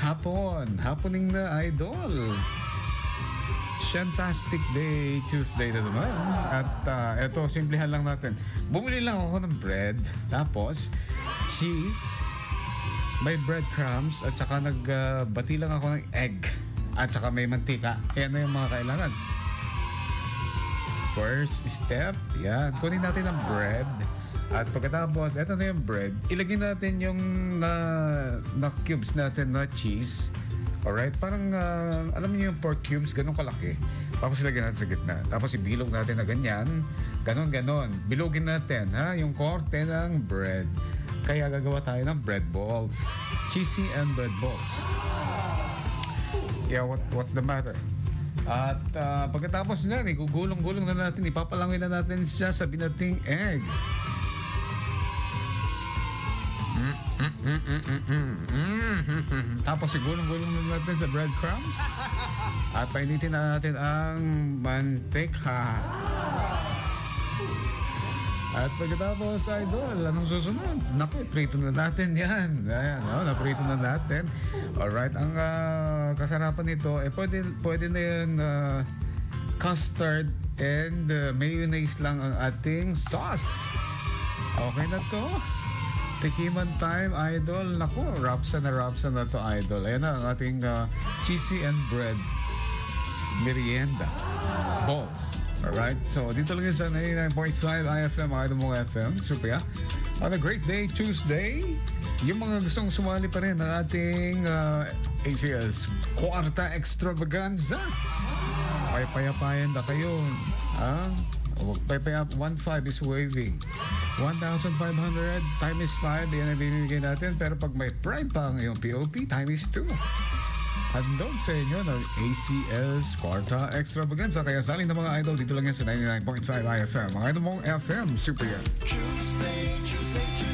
hapon. Happening na idol. Fantastic day, Tuesday na naman. At ah, eto, simplihan lang natin. Bumili lang ako ng bread, tapos cheese, may breadcrumbs, at saka nagbati lang ako ng egg. At saka may mantika. Yan na yung mga kailangan. First step, yan. Kunin natin ang bread. At pagkatapos, eto na yung bread. Ilagay natin yung na, na cubes natin na cheese. Alright? Parang, ah, alam niyo yung pork cubes, ganun kalaki. Tapos ilagay natin sa gitna. Tapos ibilog natin na ganyan. Ganon, ganon. Bilogin natin, ha? Yung korte ng bread. Kaya gagawa tayo ng bread balls. Cheesy and bread balls. Yeah, what, what's the matter? At ah, pagkatapos na, igugulong-gulong na natin, ipapalangin na natin siya sa binating egg. Tapos igulong-gulong na natin sa breadcrumbs. At painitin na natin ang mantika. At pagkatapos, idol, anong susunod? Naku, prito na natin yan. Ayan, oh, naprito na natin. Alright, ang ah, kasarapan nito, eh, pwede, pwede na yan ah, custard and ah, mayonnaise lang ang ating sauce. Okay na to. Tikiman time, idol. Naku, rapsa na rapsa na to, idol. Ayan na ang ating ah, cheesy and bread merienda balls. Alright? So, dito lang sa 99.5 IFM, Idol mong FM. Super, yeah? On a great day, Tuesday, yung mga gustong sumali pa rin ng ating uh, ACS Kwarta Extravaganza. Paypayapayan na kayo. Ah? Huwag paypayap. 1.5 is waving. 1,500 time is 5. Yan ang binibigay natin. Pero pag may pride pa ang iyong POP, time is 2. Handog sa inyo ng ACS Quarta Extravaganza. Kaya saling ng mga idol dito lang yan sa 99.5 IFM. Mga idol mong FM, super yan. Tuesday, Tuesday, Tuesday.